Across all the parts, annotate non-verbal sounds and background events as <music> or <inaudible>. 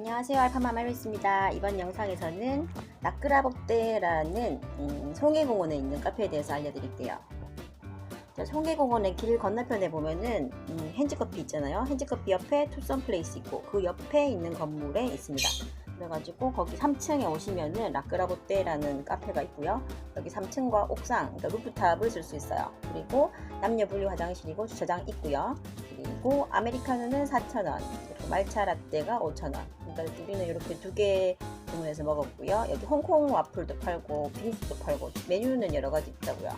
안녕하세요 알파마 마루있습니다 이번 영상에서는 나크라복대라는 음, 송해공원에 있는 카페에 대해서 알려드릴게요 자, 송해공원의 길 건너편에 보면은 음, 핸즈커피 있잖아요 핸즈커피 옆에 투썸 플레이스 있고 그 옆에 있는 건물에 있습니다 그래가지고 거기 3층에 오시면은 라크라보떼라는 카페가 있고요. 여기 3층과 옥상, 그러니까 루프탑을 쓸 수 있어요. 그리고 남녀 분리 화장실이고 주차장 있고요. 그리고 아메리카노는 4,000원, 그리고 말차 라떼가 5,000원. 그러니까 우리는 이렇게 두 개 주문해서 먹었고요. 여기 홍콩 와플도 팔고 빙수도 팔고 메뉴는 여러 가지 있다고요.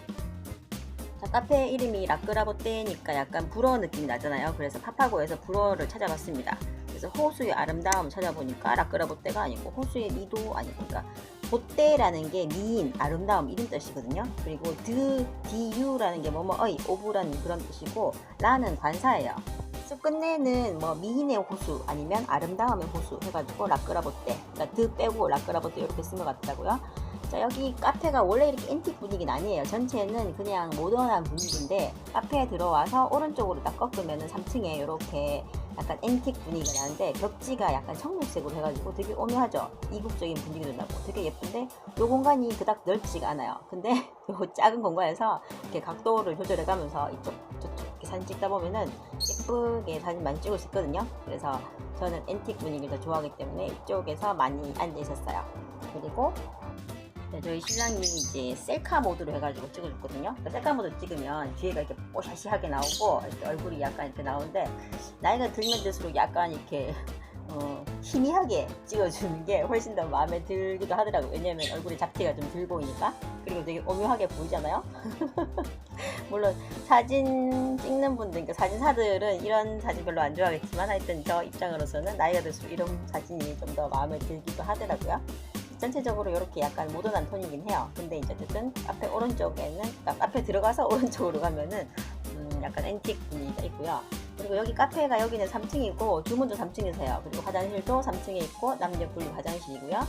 자, 카페 이름이 라크라보떼니까 약간 불어 느낌이 나잖아요. 그래서 파파고에서 불어를 찾아봤습니다. 그래서 호수의 아름다움 찾아보니까 라크라보떼가 아니고 호수의 미도 아니고 그러니까 보떼라는 게 미인, 아름다움 이런 뜻이거든요. 그리고 드, 디유라는 게 뭐뭐의, 오브라는 그런 뜻이고 라는 관사예요. 그래서 끝내는 뭐 미인의 호수 아니면 아름다움의 호수 해가지고 라크라보떼 그러니까 드 빼고 라크라보떼 이렇게 쓴 것 같다고요. 자, 여기 카페가 원래 이렇게 앤틱 분위기는 아니에요. 전체는 그냥 모던한 분위기인데 카페에 들어와서 오른쪽으로 딱 꺾으면은 3층에 이렇게 약간 앤틱 분위기가 나는데 벽지가 약간 청록색으로 해가지고 되게 오묘하죠. 이국적인 분위기도 나고 되게 예쁜데 이 공간이 그닥 넓지가 않아요. 근데 <laughs> 이 작은 공간에서 이렇게 각도를 조절해가면서 이쪽 사진 찍다 보면은 예쁘게 사진 많이 찍을 수 있거든요. 그래서 저는 앤틱 분위기를 더 좋아하기 때문에 이쪽에서 많이 앉아 있었어요. 그리고 네, 저희 신랑이 이제 셀카 모드로 해가지고 찍어줬거든요. 그러니까 셀카 모드 찍으면 뒤에가 이렇게 뽀샤시하게 나오고 이렇게 얼굴이 약간 이렇게 나오는데 나이가 들면 들수록 약간 이렇게 어, 희미하게 찍어주는 게 훨씬 더 마음에 들기도 하더라고요. 왜냐면 얼굴에 잡티가 좀 덜 보이니까. 그리고 되게 오묘하게 보이잖아요. <laughs> 물론 사진 찍는 분들, 그러니까 사진사들은 이런 사진 별로 안 좋아하겠지만 하여튼 저 입장으로서는 나이가 들수록 이런 사진이 좀 더 마음에 들기도 하더라고요. 전체적으로 이렇게 약간 모던한 톤이긴 해요. 근데 이제 어쨌든 앞에 오른쪽에는 그러니까 앞에 들어가서 <laughs> 오른쪽으로 가면은 음, 약간 앤틱 분위기가 있고요. 그리고 여기 카페가 여기는 3층이고 주문도 3층이세요. 그리고 화장실도 3층에 있고 남녀 분리 화장실이고요.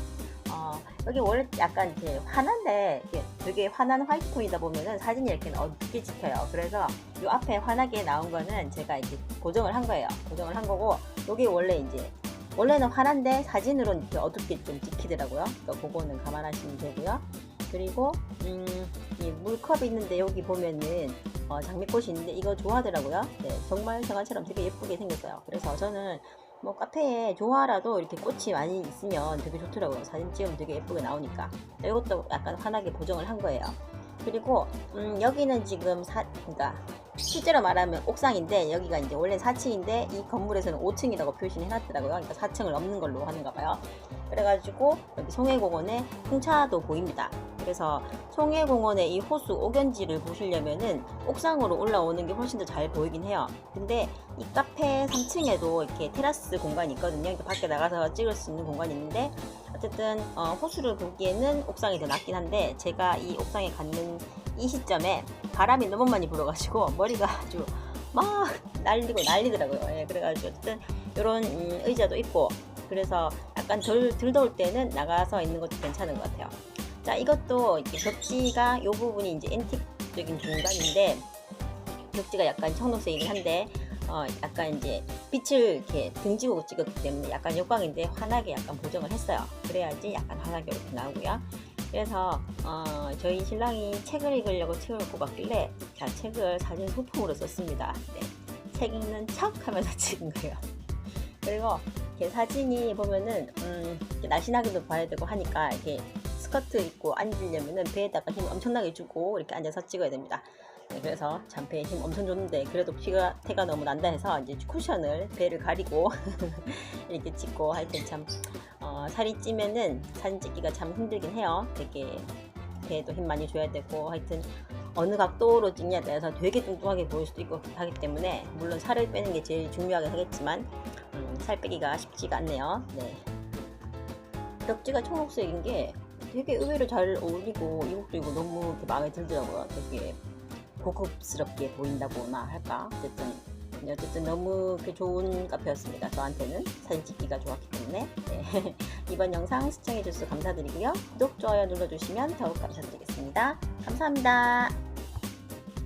어, 여기 원래 약간 이렇게 환한데 이렇게 되게 환한 화이트 톤이다 보면은 사진이 이렇게 어둡게 찍혀요. 그래서 이 앞에 환하게 나온 거는 제가 이렇게 고정을 한 거예요. 고정을 한 거고 여기 원래 이제 원래는 환한데 사진으로는 이렇게 어둡게 좀 찍히더라고요. 그러니까 그거는 감안하시면 되고요. 그리고 음, 이 물컵이 있는데 여기 보면은 어, 장미꽃이 있는데 이거 좋아하더라고요. 네, 정말 정한처럼 되게 예쁘게 생겼어요. 그래서 저는 뭐 카페에 조화라도 이렇게 꽃이 많이 있으면 되게 좋더라고요. 사진 찍으면 되게 예쁘게 나오니까. 이것도 약간 환하게 보정을 한 거예요. 그리고 음, 여기는 지금 사, 그러니까 실제로 말하면 옥상인데 여기가 이제 원래 4층인데 이 건물에서는 5층이라고 표시를 해놨더라고요. 그러니까 4층을 넘는 걸로 하는가 봐요. 그래가지고 여기 송해공원에 풍차도 보입니다. 그래서 송해공원의 이 호수 오견지를 보시려면은 옥상으로 올라오는 게 훨씬 더 잘 보이긴 해요. 근데 이 카페 3층에도 이렇게 테라스 공간이 있거든요. 이렇게 밖에 나가서 찍을 수 있는 공간이 있는데 어쨌든 어, 호수를 보기에는 옥상이 더 낫긴 한데 제가 이 옥상에 갔는 이 시점에 바람이 너무 많이 불어가지고 머리가 아주 막 날리고 난리더라고요. 예, 그래가지고 어쨌든 이런 음, 의자도 있고 그래서 약간 덜, 덜 더울 때는 나가서 있는 것도 괜찮은 것 같아요. 자, 이것도 이렇게 벽지가 이 부분이 이제 앤틱적인 공간인데 벽지가 약간 청록색이긴 한데 어, 약간 이제 빛을 이렇게 등지고 찍었기 때문에 약간 역광인데 환하게 약간 보정을 했어요. 그래야지 약간 환하게 이렇게 나오고요. 그래서 어, 저희 신랑이 책을 읽으려고 책을 꼽았길래 자 책을 사진 소품으로 썼습니다. 네, 책 읽는 척 하면서 <laughs> 찍은 거예요. 그리고 이렇게 사진이 보면은 음, 날씬하게도 봐야 되고 하니까 이렇게 스커트 입고 앉으려면은 배에다가 힘 엄청나게 주고 이렇게 앉아서 찍어야 됩니다. 네, 그래서 참 배에 힘 엄청 줬는데 그래도 피가 태가 너무 난다 해서 이제 쿠션을 배를 가리고 <laughs> 이렇게 찍고 하여튼 참 어, 살이 찌면은 사진 찍기가 참 힘들긴 해요. 되게 배에도 힘 많이 줘야 되고 하여튼 어느 각도로 찍냐에 따라서 되게 뚱뚱하게 보일 수도 있고 하기 때문에 물론 살을 빼는 게 제일 중요하긴 하겠지만 음, 살 빼기가 쉽지가 않네요. 네. 벽지가 초록색인 게 되게 의외로 잘 어울리고 이국적이고 너무 이렇게 마음에 들더라고요. 되게 고급스럽게 보인다고나 할까? 어쨌든 네, 어쨌든 너무 그 좋은 카페였습니다. 저한테는 사진 찍기가 좋았기 때문에 네. <laughs> 이번 영상 시청해주셔서 감사드리고요. 구독, 좋아요 눌러주시면 더욱 감사드리겠습니다. 감사합니다.